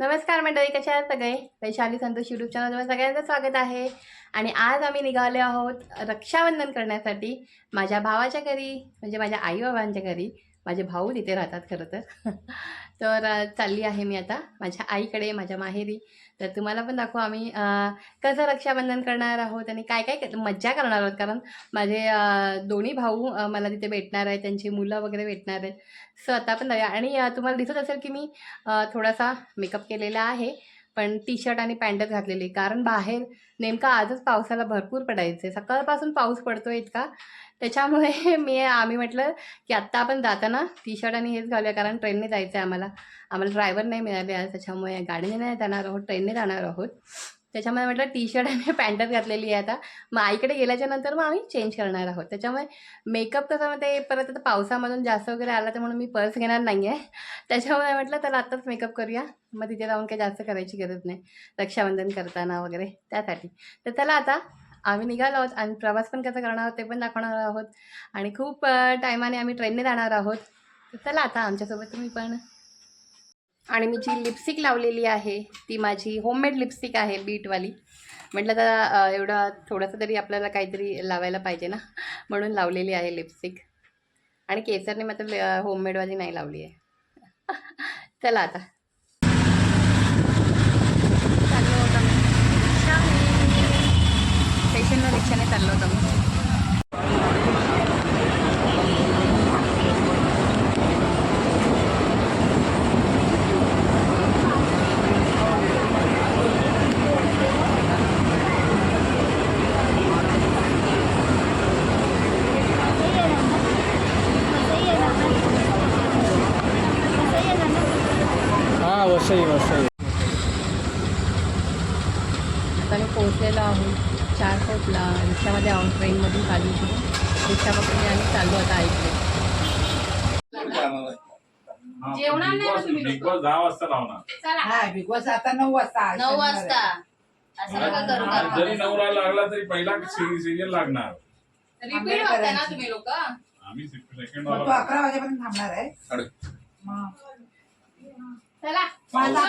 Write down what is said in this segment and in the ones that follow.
नमस्कार मंडळी कशा आहात सगळे? वैशाली संतोष यूट्यूब चॅनलवर सगळ्यांचं स्वागत आहे. आणि आज आम्ही निघाले आहोत रक्षाबंधन करण्यासाठी माझ्या भावाच्या घरी म्हणजे माझ्या आईबाबांच्या घरी. माझे भाऊ तिथे राहतात खरं तर. तर चालली आहे मी आता. माझ्या आईकडे माझ्या माहेरी. तर तुम्हाला पण दाखवू आम्ही कसं रक्षाबंधन करणार आहोत आणि काय काय मज्जा करणार आहोत. कारण माझे दोन्ही भाऊ मला तिथे भेटणार आहेत. त्यांची मुलं वगैरे भेटणार आहेत. सो आता पण जाऊया. आणि तुम्हाला दिसत असेल की मी थोडासा मेकअप केलेला आहे. पण टी शर्ट आणि पॅन्टच घातलेली. कारण बाहेर नेमका आजच पावसाला भरपूर पडायचं. आहे सकाळपासून पाऊस पडतो इतका. त्याच्यामुळे मी आम्ही म्हटलं की आत्ता आपण जाताना टी शर्ट आणि हेच घालूया कारण ट्रेनने जायचं आहे आम्हाला. आम्हाला ड्रायव्हर नाही मिळाले आज त्याच्यामुळे गाडीने नाही जाणार आहोत ट्रेनने जाणार आहोत. त्याच्यामुळे म्हटलं टी शर्ट आणि पॅन्टच घातलेली आहे आता. मग आईकडे गेल्याच्यानंतर मग आम्ही चेंज करणार आहोत. त्याच्यामुळे मेकअप कसं म्हणते परत आता पावसामधून जास्त वगैरे आला तर म्हणून मी पर्स घेणार नाही आहे त्याच्यामुळे म्हटलं तर आत्ताच मेकअप करूया. मग तिथे जाऊन काही जास्त करायची गरज नाही. रक्षाबंधन करताना वगैरे त्यासाठी. तर चला आता आम्ही निघालो आहोत आणि प्रवास पण कसा करणार आहोत ते पण दाखवणार आहोत. आणि खूप टायमाने आम्ही ट्रेनने जाणार आहोत. चला आता आमच्यासोबत तुम्ही पण. आणि मी जी लिपस्टिक लावलेली आहे ती माझी होममेड लिपस्टिक आहे बीटवाली म्हटलं तर एवढा एवढं थोडंसं तरी आपल्याला काहीतरी लावायला पाहिजे ना. म्हणून लावलेली आहे लिपस्टिक आणि केसरने मात्र होममेडवाली नाही लावली आहे. चला आता चाललो होतो आम्ही स्टेशनला रिक्षाने चाललो होतो आम्ही हा वसई वसई आता मी पोहोचलेलो आहोत चार कोटला रिक्षामध्ये आहोत ट्रेनमधून चालू होती. रिक्षा पकडली आणि चाललो आता ऐकले बिग बॉस दहा वाजता लावणार. हा बिग बॉस आता नऊ वाजता. नऊ वाजता. असं नका करू आज का जरी नवरा लागला तरी पहिला सिरियल लागणार. रिपीट बघताय ना तुम्ही लोक? आम्ही सेकंड मग तो अकरा वाजेपर्यंत थांबणार आहे. मग चला. हॅलो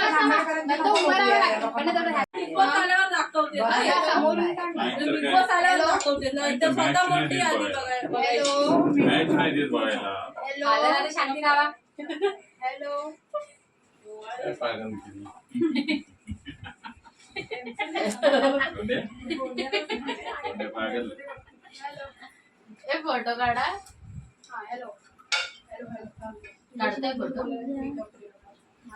हॅलो शांती हॅलो हे फोटो काढा. काढताय फोटो?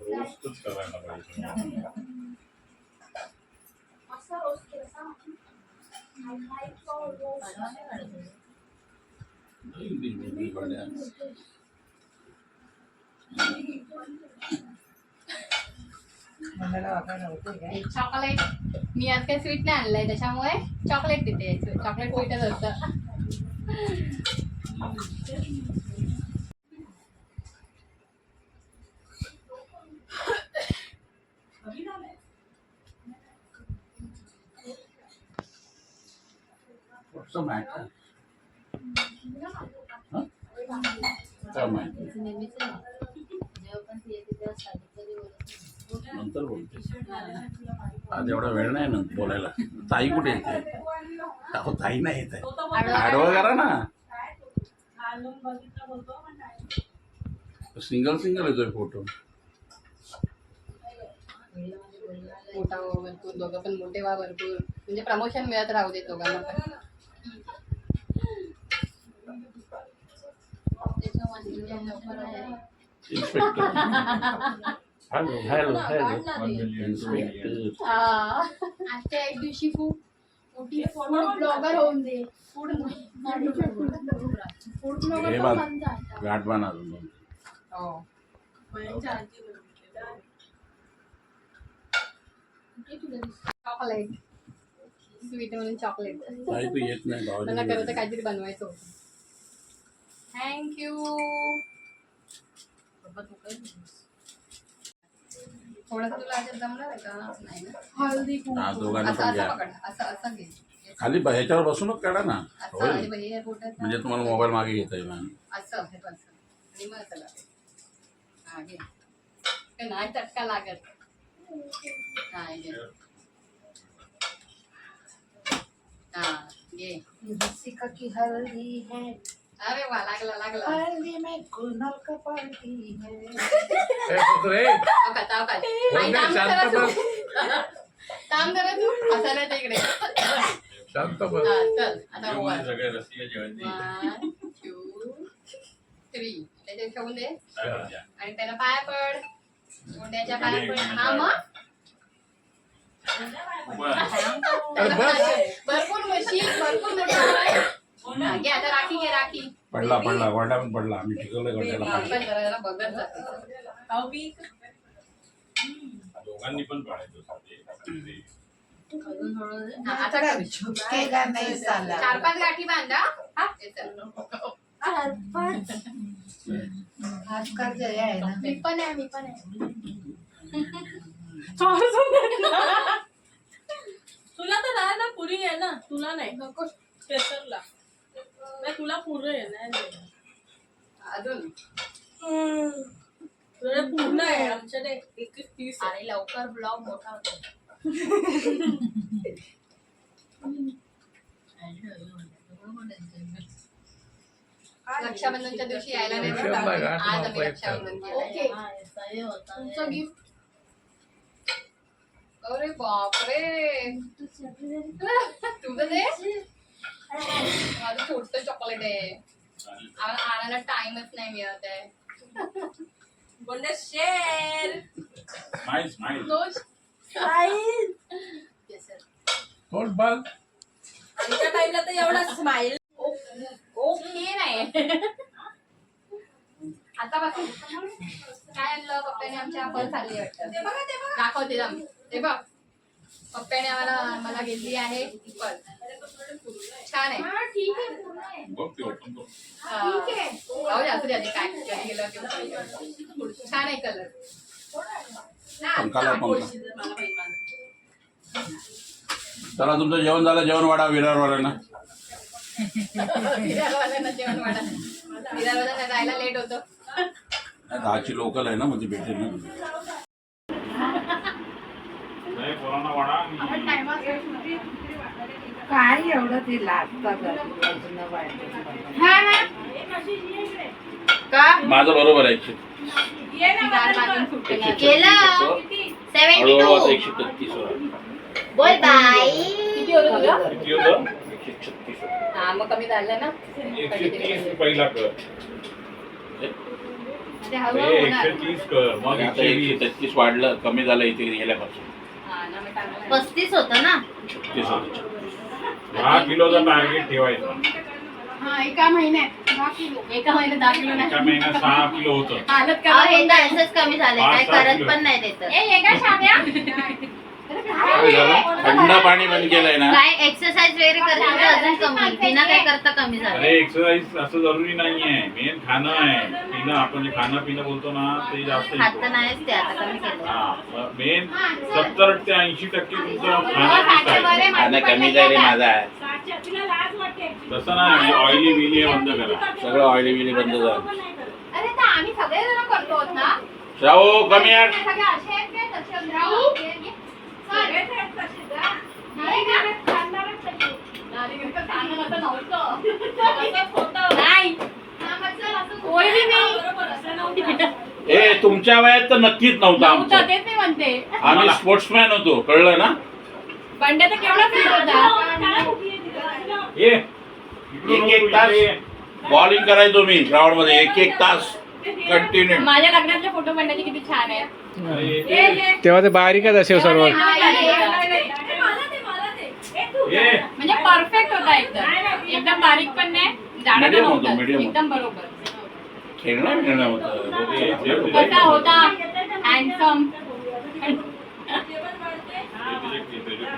रोस्टच करायला पाहिजे. नाही, नाही, नाही, बंड्या. मंडळाला वाकायला होते काय? चॉकलेट मी आज काही स्वीट नाही आणलंय त्याच्यामुळे चॉकलेट तिथे चॉकलेट स्वीटच असतं. What's the matter? Huh? काय माहिती नंतर बोलते आज एवढा वेळ नाही ना बोलायला ताई कुठे येते अहो ताई नाही येत आहे आडवं करा ना सिंगल सिंगल येतोय फोटो. मोठा व्हा भरपूर दोघं पण मोठे व्हा भरपूर. म्हणजे प्रमोशन मिळत राहू दे दोघांना पण. हॅलो हॅलो हॅलो आजच्या एक दिवशी खूप ब्लॉगर होऊन दे. फूड फूड हे आजी बघितलेलं. चॉकलेट स्वीट म्हणून चॉकलेट ताई तू येत नाही मला भावाच्या खरं तर घरी. काहीतरी बनवायचं होतं. थँक्यू थोडंसं तुला याच्यात जमणार आहे का? नाही ना? हळदी हा कुंकू दोघांना असं पण असं घ्या. पकड. असं असं घे. खाली ब- ह्याच्यावर बसूनच काढा ना. असं होईल. आणि बोटात म्हणजे तुम्हाला मोबाईल मागे घेता येईल ना असं हे बघ, असं आणि मग चला. हा घे. ते नाही चटका लागत. हा घे. हा घे. रसिका की हल्दी है. अरे वा लागला लागला. में है अवकात अवकात आई तू. तू. इकडे. शांत हा चल आता वर सगळे रसिका जेवण वन टू थ्री त्याच्यात ठेवून दे. आणि त्याला पाया पड. गोंड्याच्या पाया पड. हा मग? भरपूर म्हशी भरपूर मोठं हा, घे आता राखी घे राखी. पडला पडला गोंडा पण पडला. आम्ही शिकवलं गोंड्याला पाणी. पण जरा जरा बघत जाते. दोघांनी पण. अजून थोडं. हा, आता नहीं साला चार पाच गाठी बांधा. हा हे चल. आहे ना. मी पण आहे मी पण आहे. तुला तर राहा ना पुरी आहे ना. तुला नाही. नको. केसरला. नाही तुला पुरं आहे नाही नाही. अजून तुला पूर्ण आहे आमच्याकडे एकवीस तीस आहे. आणि लवकर ब्लॉग मोठा होतो रक्षाबंधनच्या दिवशी यायला नाही आज आम्ही मापायचं. रक्षाबंधन. ओके हा, हे होता हे. तुमचं गिफ्ट अरे बापरे तुझं ते माझं छोटं चॉकलेट आहे. आणायला टाइमच नाही मिळत आहे. बोलले शेर. आमच्या तर एवढा स्माईल ओके नाही. आतापासून काय आणलं पप्पाने आमच्या फळ खाल्ली वाटतं. ते बघा ते बघा. दाखवते. ते बघ. पप्पाने आम्हाला मला घेतली आहे. फळ छान आहे. ठीक आहे पूर्ण आहे. बघ ते open करून. जाऊ दे, असू दे आधी काय कधी गेलं ते बघू. छान आहे कलर पंखा चला तुमचं जेवण झालं जेवण वाढा विरारवाल्यांना. विरारवाल्यांना जेवण वाढा. विरारवाल्यांना जायला लेट होतं. नाही, दहाची लोकल आहे ना म्हणजे भेटेल ना काय एवढं ते लागतात बाजूनं वाढलं हा ना? का? माझं बरोबर आहे एकशे दार बांधून सुटते ना. केलं हळूहळू आता एकशे तेहतीस वर आलं. बोल बाई. किती होतं तुझं? किती होतं? एकशे छत्तीस वर. हा मग कमी झालं ना? एकशे तीस पहिला कर. ते हळूहळू ते होणार. एकशे तीस कर. मग आता एकशे एकशे वीस. तेहतीस वाढलं कमी झालं इथे गेल्यापासून. पस्तीस होता ना? छत्तीस होतं. दहा किलोचा टार्गेट ठेवायचं. हा एका महिन्यात. दहा किलो. एका महिन्यात दहा किलो एका नाही महिन्यात सहा किलो होतं. हालत अहो, का हे तर असंच कमी झाले काय करत पण नाही देत. ए शाम्या? थंड पाणी बंद केलंय ना? काय एक्सरसाइज वगैरे करते तर अजून कमी? बिना काय करता कमी झालं. अरे एक्सरसाइज असं जरुरी नाहीये. मेन खाणं आहे. पिणं आपण जे खाणं पिणं बोलतो ना ते जास्त खात. नाहीच ते आता कमी केलं हा मेन सत्तर ते ऐंशी टक्के तुमचं हो, खाणं खाणं कमी जाईल माझा तसं नाही ऑइली बिली बंद करा. सगळं ऑइली बिली बंद झालं. अरे तर आम्ही सगळे जण करतो ना. शाहू कमी आठ ए तुमच्या वयात तर नक्कीच नव्हतं नव्हतं, आमचं. तेच मी म्हणते. आम्ही स्पोर्ट्समॅन होतो कळलं ना? बंड्या तर केवढा फिट होता. ये एक एक तास बॉलिंग करायचो मी ग्राउंडमध्ये. एक एक तास कंटिन्यू माझ्या लग्नातले फोटो बंड्याचे किती छान आहेत. तेव्हा ते बारीकच असेल सर्व हा, ये, ये. ये म्हणजे परफेक्ट होता एकदम एकदम बारीक पण नाही जाडं पण Medium होतं, नव्हतं. medium होतं. एकदम बरोबर खेळणं खेळणं होतं ते- ते- ते- कसा होता हँडसम ते- ते- ते- ते- ते- ते-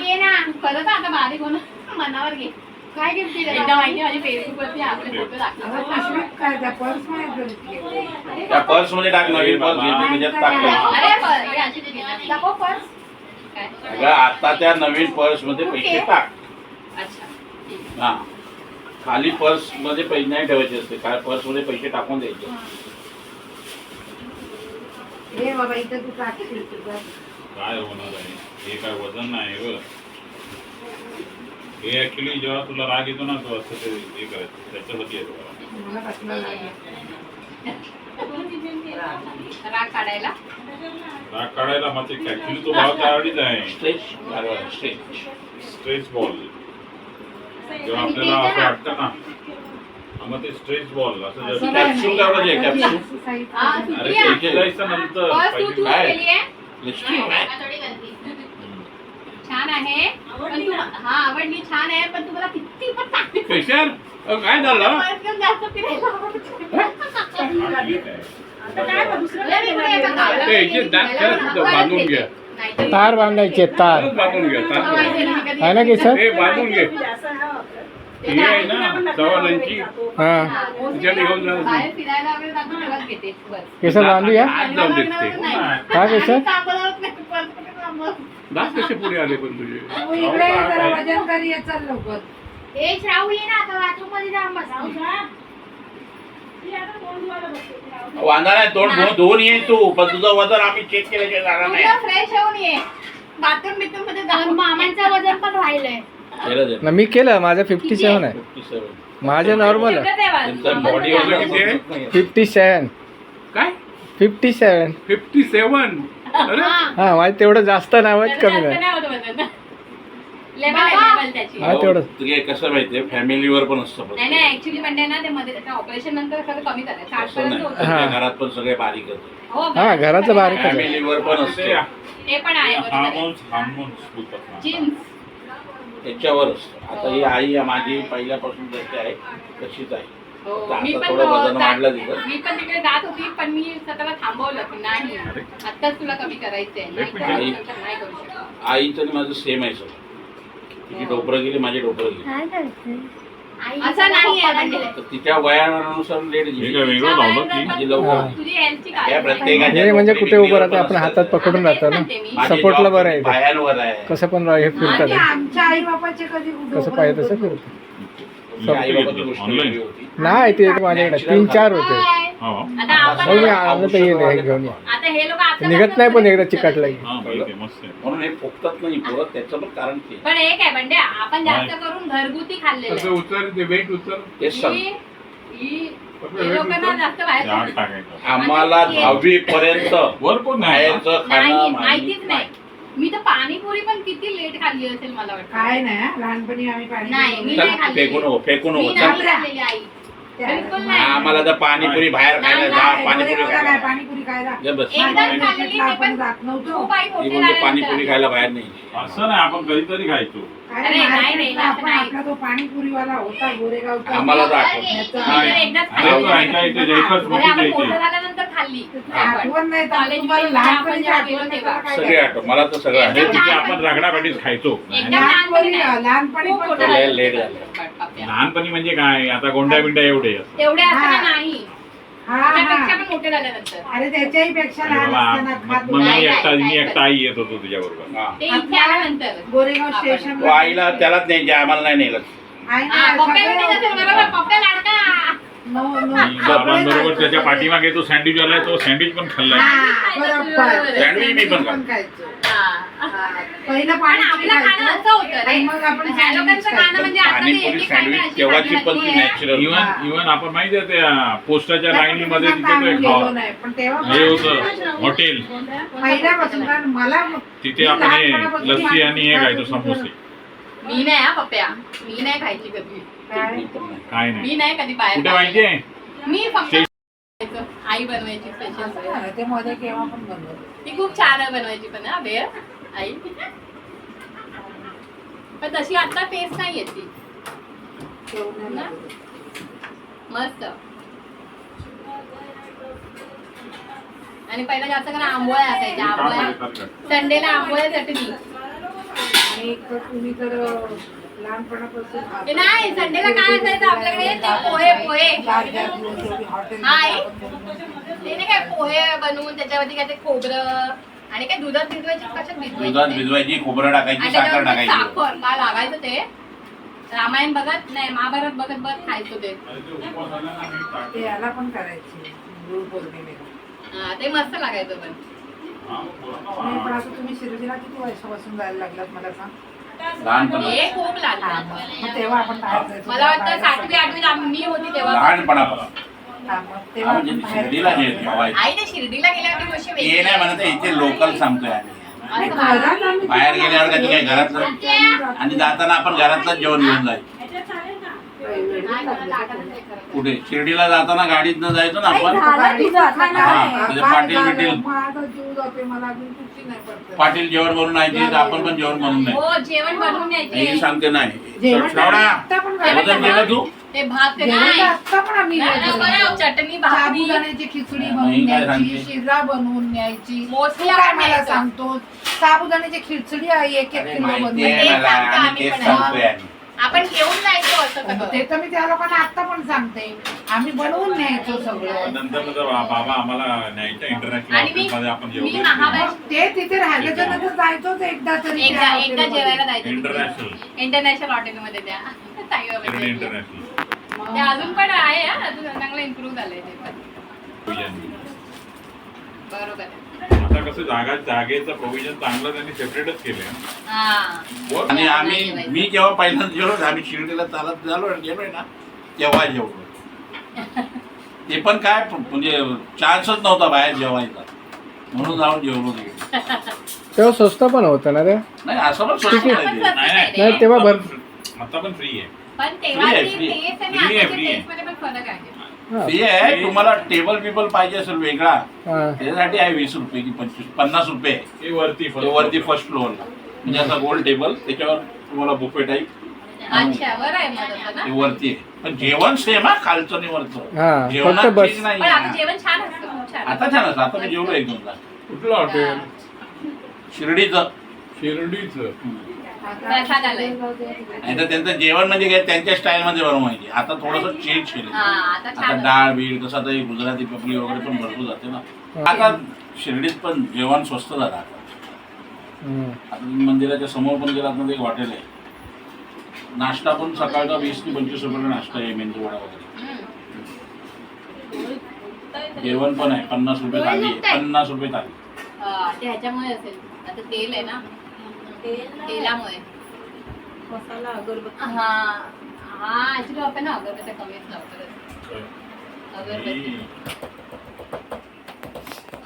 ये ना खरंच आता बारीक होणं मनावर घे काय गिफ्ट दिलं एकदा माहिती माझी फेसबुक वरती आपले फोटो दाखवतात. त्या पर्समध्ये ठेवली. त्या पर्समध्ये टाक नवीन पर्स घे त्याच्यात टाक. अरे प- अशी दिली ना. दाखव पर्स काय? अगं आता त्या नवीन पर्समध्ये पैसे टाक. अच्छा. ठीक. हा. खाली पर्समध्ये पैसे नाही ठेवायचे असते. काय पर्समध्ये पैसे टाकून द्यायचे. हे. बाबा इथं तू टाकशील तुझं. काय होणार आहे? हे काय वजन नाही बघ हे ऍक्च्युली जेव्हा तुला राग येतो ना तो असं ते हे करायचं त्याच्यासाठी येतो. मला. कसला राग काढायला? राग काढायला मग ते ऍक्च्युली तो भाव त्यावेळीच आहे. स्ट्रेच बॉल जेव्हा आपल्याला असं वाटतं ना मग ते स्ट्रेच बॉल असं. कॅप्सूल जे कॅप्सूल हा. अरे. एक्सरसाइजच्या नंतर काय छान आहे. पण तू हा आवडली छान आहे पण तुम्हाला किती पण चांगली कशार अहो, काय झालं पर्स घेऊन जास्त फिरायला आवडते. हा, ठीक आहे. लय वेगळं आहे बघा. ते इथे दात करा तिथं, बांधून घ्या. नाहीतरी- तार बांधायचे तार बांधून घ्या तार मला माहिती आहे ना, कधी- आहे ना केसर हे बांधून घे ते ही आहे ना चव्हाणांची हा हा, मोस्टली तिच्याकडे घेऊन जा. बाहेर फिरायला वगैरे जातो तेव्हाच घेते पर्स. केसर बांधूया आज जाऊन देत ते नाही. काय केसर दात कसे पुढे आले पण तुझे? तू इकडे ये जरा वजन कर ये चल लवकर. ए श्रावू ये ना आता बाथरूममध्ये जाऊन बस वांदा नाही दोन धुवून- धुवून ये तू पण तुझं वजन आम्ही चेक केल्याशिवाय जाणार नाही. फ्रेश होऊन ये. बाथरूम बिथरूममध्ये जाऊन मामांचं वजन पण राहिलंय. केलं ते. ना मी केलं माझं फिफ्टी सेवन आहे? 57. माझं नॉर्मल आहे. त्यांचं बॉडी वजन किती आहे? फिफ्टी सेवन काय? फिफ्टी सेवन फिफ्टी सेवन हा. माझं तेवढं जास्त नाही. होत कमी नाही हा, तेवढं. तुझे कसं माहितीये फॅमिलीवर पण असतं नाही प्रत्येक. नाही ऍक्च्युली म्हणजे ना ते मध्ये त्याच्या ऑपरेशन नंतर सगळं कमी झालं साठ असं पर्यंत नाही. होतं. हा. तुमच्या घरात पण सगळे बारीक हो हा घरातलं बारीक आहे फॅमिलीवर पण असतं. ते पण आहे. बरोबर आहे. हार्मोन्स हार्मोन्स बोलतात ना. जीन्स त्याच्यावर असतं. आता ही आई माझी पहिल्यापासून जशी आहे तशीच आहे. हो, आता मी पण थोडं वजन जा- वाढलं तिचं. मी पण तिकडे जात होती पण मी स्वतःला थांबवलं की नाही. आत्ताच तुला कमी करायचंय. नाही एक करायचं मिनिट. तर नाही करू शकत. आईचं आणि माझं सेम आहे सगळं. तिची डोकरं गेली माझी डोकरं गेली. असं नाही आहे म्हणजे तर तिच्या वयानुसार लेट हे गेली. काय वेगळं लावलं की? माझी लवकर तुझी हेल्थची या काळजी प्रत्येकाच्या हे म्हणजे कुठे उभं राहते? पण आपण. हातात पकडून राहतो ना? माझी सपोर्टला जॉब बरं आहे. ते. पायांवर आहे कसं पण हे आणि फिरतात आमच्या आई बापाचे कधी कसं पाहिजे तसं फिरतात गोष्ट. वेगळी होती. नाही ते माझ्याकडे तीन चार होते. आता आपण मी आणलं तर येईल हे घेऊन या. आता हे लोक आता निघत नाही पण एकदा चिकटला की हा पाहिजे मस्त आहे. म्हणून हे फुकतात नाही त्याचं पण कारण ते. पण एक आहे म्हणजे आपण जास्त करून घरगुती खाल्लेलं आहे. उचल ते वेट उचल. तेच सांग. ही- ही- हे लोकांना जास्त बाहेर आग टाकायचं. आम्हाला दहावी पर्यंत वर कोण नाही बाहेरचं नाही खाणं माहितीच नाही. मी तर पाणीपुरी पण किती लेट खाल्ली असेल मला वाटतं काय नाही हा, लहानपणी आम्ही पाणी नाही, मी पितो. नाही खाल्ली. फेकू नको फेकू मी नको नाही चल. खाल्लेली आई बिलकुल नाही आम्हाला तर पाणीपुरी बाहेर खायला जा पाणीपुरी खायला पाणीपुरी खायला जा बस एकदा माझ्या खाल्लेली पेटला ते आपण पण जात नव्हतो खूप आई ती मोठी म्हणजे पाणीपुरी. खायला बाहेर नाही असं नाही आपण कधीतरी खायचो अरे अरे, नाही, नाही, मार्केटला नाही, आपण नाही. आपला तो पाणीपुरीवाला होता गोरेगावचा आम्हाला तर आठवत मी नाही. तर एकदाच अरे खाल्ली. तो ऐका इथे जयकर अरे स्मृती आपण मोठं द्यायची झाल्यानंतर खाल्ली आठवण नाही तर कॉलेज तुम्हाला मध्ये आपण लहानपणी आठवण नाही तेव्हा. सगळे आठवत मला तर सगळं हे आठवतं. तिथे आपण रगडापाठीच खायचो एकदम लहानपणी लहानपणी लहानपणी खूप पण मोठं लय झालं. लेट झालं. पाप्या. लहानपणी म्हणजे काय आता गोंड्या बिंड्या एवढे असतात. तेवढे असताना. नाही हा त्यापेक्षा हा पण मोठे झाल्यानंतर अरे त्याच्याही पेक्षा अरे लहान बाबा, असताना खात मग- मग नाही, मी नाही, एकटा मी नाही. एकटा आई येत होतो तुझ्याबरोबर हा. ते इथे आल्यानंतर गोरेगाव आपण- स्टेशन तो आईला त्यालाच न्यायचे आम्हाला नाही नेलं हा, लाडका बाबांबरोबर त्याच्या पाठीमागे तो सँडविच आलाय तो सँडविच पण खाल्लाय सँडविच मी पण पण खातो. खायचो. पहिलं पण पाणी आपलं खाणं असं होतं रे. आणि मग आपण ह्या लोकांचं खाणं म्हणजे आता ते पाणीपुरी एक एक खाणं सँडविच अशी तेव्हाची खाणं पण ती नाहीये. नॅचरल इव्हन इव्हन आपण माहिती आहे त्या पोस्टाच्या लाईनी मध्ये तिथे तो एक हॉ- नाही पण तेव्हा होतं हॉटेल. पहिल्यापासून कारण मला तिथे मी आपण हे लस्सी आणि हे खायचो समोसे. मी नाही हा पप्प्या. मी नाही खायची कधी. काय? नाही मी नाही कधी बाहेर कुठे खाल्लं. माहितीये मी फक्त खायचं. आई बनवायची स्पेशल ते मध्ये केव्हा पण बनवलं ती खूप छान आहे बनवायची पण हा बेर आई पण तशी आता टेस्ट नाही येत ती ठेवून ना? मस्त आणि पहिला जास्त करून आंबोळ्या असायच्या आंबोळ्या संडेला आंबोळ्या चटणी आणि एक तर तुम्ही तर अं, लहानपणापासून नाही संडेला काय असायचं आपल्याकडे? ते पोहे पोहे. हाय. ते नाही काय पोहे बनवून त्याच्यावरती काय ते खोबरं आणि काय दुधात भिजवायचे कशात भिजवायचे? दुधात? भिजवायची खोबरं टाकायची आणि साखर त्याच्यावरती टाकायची. साखर काय लागायचं ते. रामायण बघत नाही महाभारत बघत बघत खायचं ते. ते याला पण करायचे गुरु पौर्णिमेला. हा, ते मस्त लागायचं पण. नाही, पण आता तुम्ही शिर्डीला किती वर्षापासून जायला लागलात मला सांग. लहानपणा खूप लहान मग मग तेव्हा आपण बाहेर जायचो मला वाटतं बाहेर सातवी आठवीत आम्ही- मी होती तेव्हा. लहानपणापासून. हा, मग तेव्हा म्हणजे आपण बाहेर शिर्डीला हे जेवायचं आई ते शिर्डीला गेल्यावर गोष्ट वेगळी ते नाही म्हणत आहे, इथे लोकल सांगतोय आम्ही नाही, असं का? घरात आम्ही बाहेर गेल्यावर का तू काय घरातलं? आणि जाताना आपण घरातलं जेवण घेऊन जायचं वेगवेगळी नाही, मला लागली ताटातच का? हे करत. कुठे शिर्डीला जाताना गाडीतनं जायचो ना आपण हा? म्हणजे पाटील? बिटील. माझा जीव जातोय, मला अजून कुठची नाही पडत. पाटील जेवण बनवून तर आपण पण जेवण बनवून नाही हो जेवण बनवून सांगते नाही जेवण श्रावणा. वजन केलं तू भात नाही आम्ही नाही, नाही, चटणी भाकरी साबुदाण्याची खिचडी नाही, बनवून काय न्यायची सांगते? शिरा बनवून न्यायची तू काय मला न्यायचो. सांगतो साबुदाण्याची खिचडी आहे एक एक अरे किलो माहिती बनवून आहे ते मला सांगतो आणि आम्ही तेच पण. सांगतोय आम्ही. आपण घेऊन जायचो असं सगळं. ते तर मी त्या लोकांना आता पण सांगते. आम्ही बनवून न्यायचो सगळं. नंतर नंतर बा- बाबा आम्हाला न्यायच्या इंटरनॅशनल आणि मी ऑफिसमध्ये आपण मी जेवलो महाबळेश्वर ते तिथे राहिल्याच्या नंतर जायचोच एकदा तरी एकदा त्या एकदा हॉटेलमध्ये. जेवायला जायचं. इंटरनॅशनल इंटरनॅशनल हॉटेलमध्ये त्या. इंटरनॅशनल ते अजून पण आहे हा, अजून चांगलं इम्प्रूव्ह झालंय ते पण. बरोबर. आहे. आता कसं जागा जागेचं प्रोव्हिजन चांगलं त्यांनी सेपरेटच केलं हा आणि आम्ही मी जेव्हा पहिल्यांदा जेवलो आम्ही शिर्डीला चालत झालो आणि गेलोय ना तेव्हा जेवलो ते पण काय म्हणजे चान्सच नव्हता बाहेर जेवायचा म्हणून जाऊन जेवलो तिकडे तेव्हा स्वस्त पण होतं ना रे नाही असं पण स्वस्त आता पण नाही ते. स्वस्त नाही, आहे नाही रे. तेव्हा भर आता पण फ्री आहे पण तेव्हा free आहे, ती free आहे. आणि free आहे, आताच्या free आहे. टेस्टमध्ये पण फरक आहे हा. ते आहे तुम्हाला टेबल बिबल पाहिजे असेल वेगळा. त्याच्यासाठी आहे वीस रुपये की पंचवीस पन्नास रुपये. आहे. ते वरती वरती फर्स्ट फ्लोअरला म्हणजे असा गोल टेबल त्याच्यावर तुम्हाला बुफे टाईप आहे ते वरती आहे. पण जेवण सेम हा खालचं आणि वरचं. हा, जेवणात. चीज नाही आहे. आता छान असतं आता मी जेवलो एक दोनदा. कुठलं हॉटेल? शिर्डीचं. शिर्डीचं. प्रसाद आलाय. नाही तर त्यांचं जेवण म्हणजे काय? त्यांच्या स्टाईल मध्ये बनवायचे आता थोडस चेंज केलं हा आता आता छान. डाळ बीळ कसं आता हे गुजराती पपली वगैरे पण भरपूर जाते ना. आता शिर्डीत पण जेवण स्वस्त झालं आता. हम्म. आता तुम्ही मंदिराच्या समोर पण गेलात ना ते एक हॉटेल आहे. नाश्ता पण सकाळचा वीस ते पंचवीस रुपये नाश्ता आहे मेंदू वडा वगैरे. जेवण पण आहे पन्नास रुपये थाली आहे. पन्नास रुपये थाली हा, ते ह्याच्यामुळे असेल. आता तेल आहे ना. तेलामुळे. मसाला अगरबत्ती. हा. हा ऍक्च्युली आपण ना अगरबत्त्या कमीच लावतो अगरबत्ती.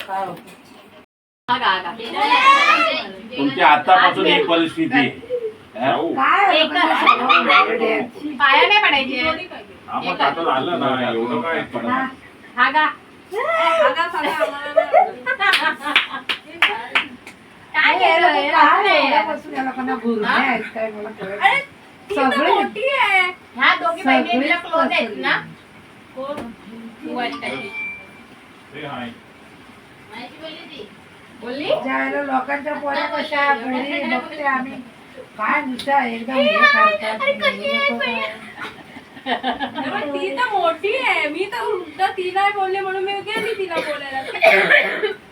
काय होतं? हा का का तुमची आतापासून ही परिस्थिती आहे. हा? काय? एक पाया नाही पडायचे. हा, मग आता झालं ना एवढं काय ना. हा का आगा सागा आम्हाला. नाही आवडत. काय हे लोकं केलं काय एवढ्यापासून या लोकांना गुरण्या आहेत काय मला कळत नाही. ती तर सगळे मोठी आहे. ह्या दोघी तुला क्लोज आहेत ना? कोण? तू बोलली लोकांच्या पोऱ्या कशा घरी बघते आम्ही? काय नुसत्या एकदम हे करतात अरे ती तर मोठी आहे. मी तर उलट ती नाही बोलले म्हणून मी गेली तिला बोलायला.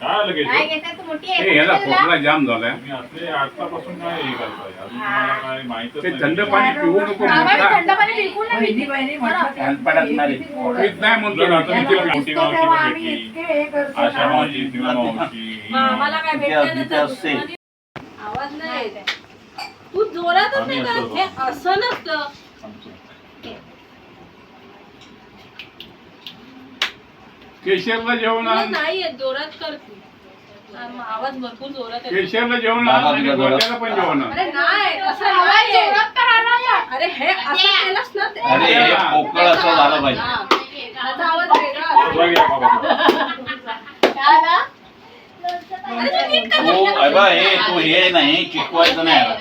काय लगेच काय घेताय तू मोठी हे आहे याला तुला? खोकला जाम झालाय मी असले आतापासून काय हे करताय अजून मला काय माहितच ते नाही. थंड पाणी पिऊ नको. थंड पाणी बिलकुल नाही. पीत नाही म्हणतो मी. आता मोठी मावशी भेटली. हे आशा ना. मावशी तिला मावशी आम्हाला काय तिथे- भेटलं तिथे नाही असते. तर आवाज नाही येत आहे. तू जोरातच नाही करत हे असं नसतं केशरला जेवण आण. नाही येत जोरात कर तू आम- आवाज भरपूर जोरात येतो केशरला जेवण आण. गोट्याला पण जेवण आण. अरे नाही असं नाही आहे. अरे हे असं केलंस ना ते- अरे हे पोकळ असं झालं पाहिजे हा. त्याचा आवाज वेगळा असतो. बघ या बाबा. काय आला? अरे तू नीट कर. तू अबा हे तू हे नाही चिकवायचं नाही याला.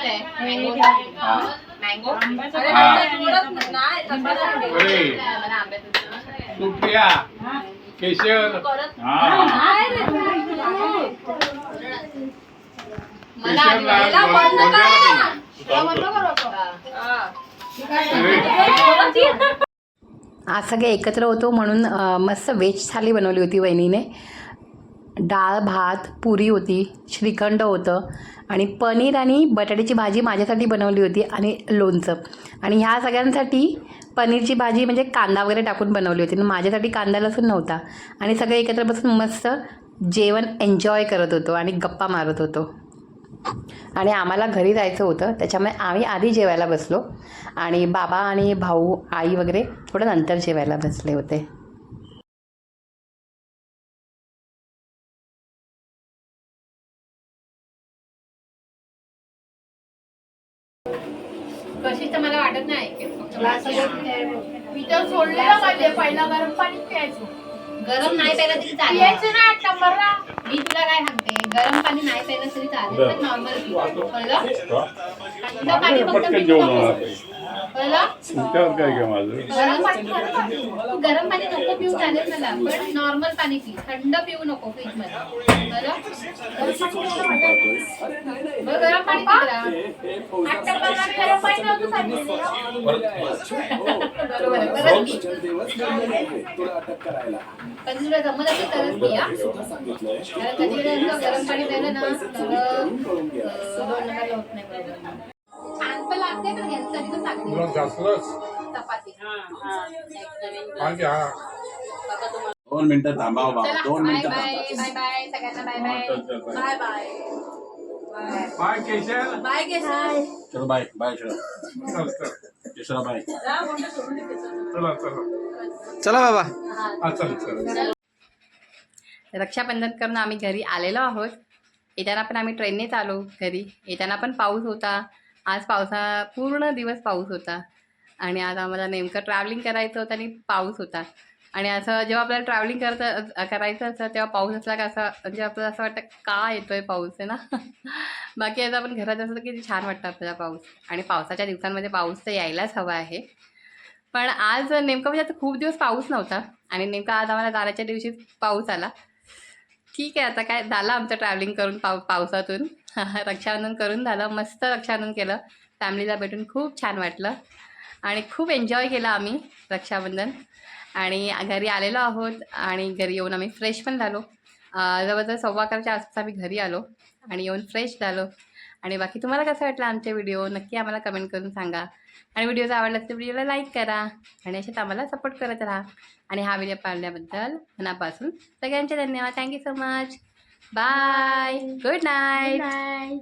हा. मँगो अरे हा. मला थोडंच नाही, तसं नाही. अरे मला आंब्याचं सुप्रिया केशर. हा. मला. हा. आज सगळे एकत्र होतो म्हणून अ, मस्त व्हेज थाली बनवली होती वहिनीने. डाळ भात पुरी होती श्रीखंड होतं. आणि पनीर आणि बटाट्याची भाजी माझ्यासाठी बनवली होती आणि लोणचं. आणि ह्या सगळ्यांसाठी पनीरची भाजी म्हणजे कांदा वगैरे टाकून बनवली होती. आणि माझ्यासाठी कांदा लसूण नव्हता. आणि सगळे एकत्र बसून मस्त जेवण एन्जॉय करत होतो आणि गप्पा मारत होतो. आणि आम्हाला घरी जायचं होतं. त्याच्यामुळे आम्ही आधी जेवायला बसलो. आणि बाबा आणि भाऊ आई वगैरे थोडं नंतर जेवायला बसले होते. मी तर सोडलेलं पाहिजे पहिला गरम पाणी प्यायचं. गरम नाही प्यायला तरी चालेल. प्यायचं ना आठ नंबरला. मी तुला काय सांगते गरम पाणी नाही प्यायलं तरी चालेल पण नॉर्मल कळलं? थंड पाणी फक्त पटकन पिऊ जेवण नको. होणार कळलं तुमच्यावर काय घ्या माझं गरम पाणी तू गरम पाणी नको पिऊ चालेल मला पण नॉर्मल पाणी पी थंड पिऊ नको फ्रीजमध्ये बरं, गरम पाणी पी जरा. आठ नंबरला मी गरम पाणी नव्हतं सांगितलेलं बरोबर आहे, परत पी. पण तुला जमत असेल तरच पी हा. कारण कधी गरम पाणी प्यायलं ना तर अं, दोन नंबरला होत नाही बरोबर. दोन मिनिटं थांबावं बाबा. चला. दोन मिनिटं बाय थांबा. Bye bye. सगळ्यांना बाय बाय. चल, चल, bye. Bye bye. Bye Keshar. Bye Keshar. चलो बाय. बाय चलो. चल तिसरा बाय. चला चला. चला बाबा. हा चल चल. रक्षाबंधन करून आम्ही घरी आलेलो आहोत. येताना पण आम्ही ट्रेननेच आलो घरी. येताना पण पाऊस होता. आज पावसा पूर्ण दिवस पाऊस होता. आणि आज आम्हाला नेमकं ट्रॅव्हलिंग करायचं होतं आणि पाऊस होता. आणि असं जेव्हा आपल्याला ट्रॅव्हलिंग करत करायचं असतं तेव्हा पाऊस असला का असं म्हणजे आपल्याला असं वाटतं का येतोय पाऊस आहे ना? बाकी आता आपण घरात असलं की छान वाटतं आपल्याला पाऊस. आणि पावसाच्या दिवसांमध्ये पाऊस तर यायलाच हवा आहे. पण आज नेमकं म्हणजे आता खूप दिवस पाऊस नव्हता. आणि नेमका आज आम्हाला जाण्याच्या दिवशी पाऊस आला. ठीक आहे आता काय झालं आमचं ट्रॅव्हलिंग करून पाव पावसातून. रक्षाबंधन करून झालं मस्त रक्षाबंधन केलं. फॅमिलीला भेटून खूप छान वाटलं. आणि खूप एन्जॉय केलं आम्ही रक्षाबंधन. आणि घरी आलेलो आहोत आणि घरी येऊन आम्ही फ्रेश पण झालो. जवळजवळ सव्वा अकराच्या आसपास आम्ही घरी आलो आणि येऊन फ्रेश झालो. आणि बाकी तुम्हाला कसं वाटलं आमचे व्हिडिओ नक्की आम्हाला कमेंट करून सांगा. आणि व्हिडिओ आवडला तर व्हिडिओला लाईक करा. आणि अशाच आम्हाला सपोर्ट करत राहा. आणि हा व्हिडिओ पाहिल्याबद्दल मनापासून सगळ्यांचे धन्यवाद. Thank you so much bye good night bye